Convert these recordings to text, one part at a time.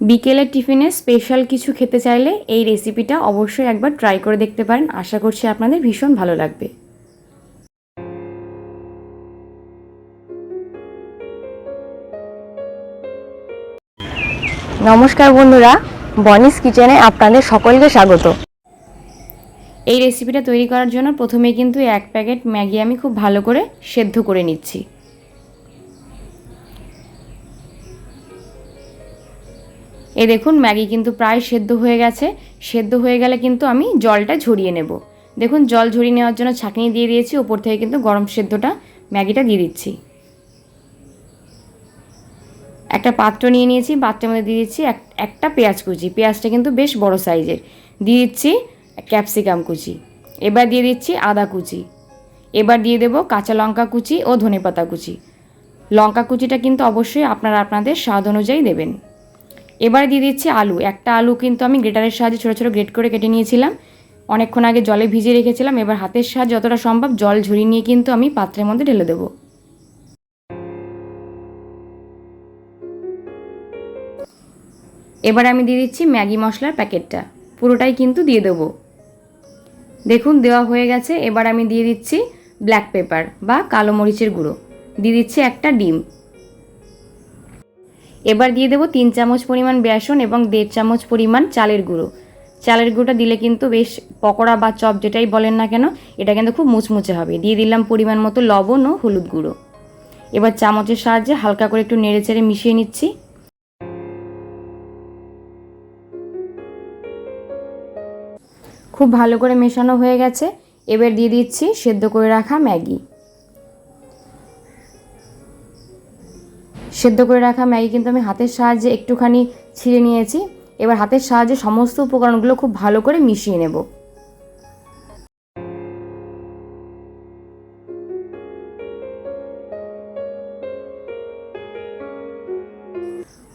বিকেলের টিফিনে স্পেশাল কিছু খেতে চাইলে এই রেসিপিটা অবশ্যই একবার ট্রাই করে দেখতে পারেন। আশা করছি আপনাদের ভীষণ ভালো লাগবে। নমস্কার বন্ধুরা বনিস কিচেনে আপনাদের সকলকে স্বাগত। এই রেসিপিটা তৈরি করার জন্য প্রথমে কিন্তু এক প্যাকেট ম্যাগি আমি খুব ভালো করে সেদ্ধ করে নিচ্ছি। এই দেখুন, ম্যাগি কিন্তু প্রায় সেদ্ধ হয়ে গেছে। সেদ্ধ হয়ে গেলে কিন্তু আমি জলটা ঝরিয়ে নেব। দেখুন, জল ঝরিয়ে নেওয়ার জন্য ছাঁকনি দিয়ে দিয়েছি, ওপর থেকে কিন্তু গরম সেদ্ধটা ম্যাগিটা দিয়ে দিচ্ছি। একটা পাত্র নিয়ে নিয়েছি, পাত্রের মধ্যে দিয়ে দিচ্ছি এক একটা পেঁয়াজ কুচি। পেঁয়াজটা কিন্তু বেশ বড় সাইজের। দিয়ে দিচ্ছি ক্যাপসিকাম কুচি। এবার দিয়ে দিচ্ছি আদা কুচি। এবার দিয়ে দেবো কাঁচা লঙ্কা কুচি ও ধনেপাতা কুচি। লঙ্কা কুচিটা কিন্তু অবশ্যই আপনারা আপনাদের স্বাদ অনুযায়ী দেবেন। এবারে দিয়ে দিচ্ছি আলু। একটা আলু কিন্তু আমি গ্রেটারের সাহায্যে ছোটো ছোটো গ্রেট করে কেটে নিয়েছিলাম। অনেকক্ষণ আগে জলে ভিজিয়ে রেখেছিলাম। এবার হাতের সাহায্যে যতটা সম্ভব জল ঝরিয়ে নিয়ে কিন্তু আমি পাত্রের মধ্যে ঢেলে দেবো। এবার আমি দিয়ে দিচ্ছি ম্যাগি মশলার প্যাকেটটা। পুরোটাই কিন্তু দিয়ে দেবো। দেখুন, দেওয়া হয়ে গেছে। এবার আমি দিয়ে দিচ্ছি ব্ল্যাক পেপার বা কালো মরিচের গুঁড়ো। দিয়ে দিচ্ছি একটা ডিম। এবার দিয়ে দেবো তিন চামচ পরিমাণ বেসন এবং দেড় চামচ পরিমাণ চালের গুঁড়ো। চালের গুঁড়োটা দিলে কিন্তু বেশ পকোড়া বা চপ যেটাই বলেন না কেন, এটা কিন্তু খুব মুচমুচে হবে। দিয়ে দিলাম পরিমাণ মতো লবণ ও হলুদ গুঁড়ো। এবার চামচের সাহায্যে হালকা করে একটু নেড়ে চেড়ে মিশিয়ে নিচ্ছি। খুব ভালো করে মেশানো হয়ে গেছে। এবার দিয়ে দিচ্ছি সেদ্ধ করে রাখা ম্যাগি। সেদ্ধ করে রাখা ম্যাগি কিন্তু আমি হাতের সাহায্যে একটুখানি ছিঁড়ে নিয়েছি। এবার হাতের সাহায্যে সমস্ত উপকরণগুলো খুব ভালো করে মিশিয়ে নেব।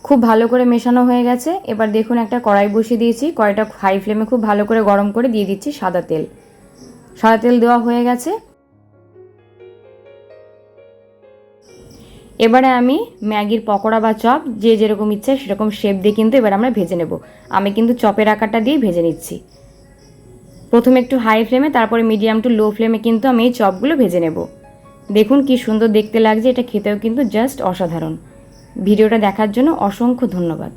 খুব ভালো করে মেশানো হয়ে গেছে। এবার দেখুন একটা কড়াই বসিয়ে দিয়েছি। কড়াইটা হাই ফ্লেমে খুব ভালো করে গরম করে দিয়ে দিচ্ছি সাদা তেল। সাদা তেল দেওয়া হয়ে গেছে। এবারে আমি ম্যাগির পকোড়া বা চপ যে যেরকম ইচ্ছে সেরকম শেপ দিয়ে কিন্তু এবার আমরা ভেজে নেব। আমি কিন্তু চপের আকারটা দিয়ে ভেজে নিচ্ছি। প্রথমে একটু হাই ফ্লেমে তারপরে মিডিয়াম টু লো ফ্লেমে কিন্তু আমি এই চপগুলো ভেজে নেব। দেখুন কি সুন্দর দেখতে লাগছে, এটা খেতেও কিন্তু জাস্ট অসাধারণ। ভিডিওটা দেখার জন্য অসংখ্য ধন্যবাদ।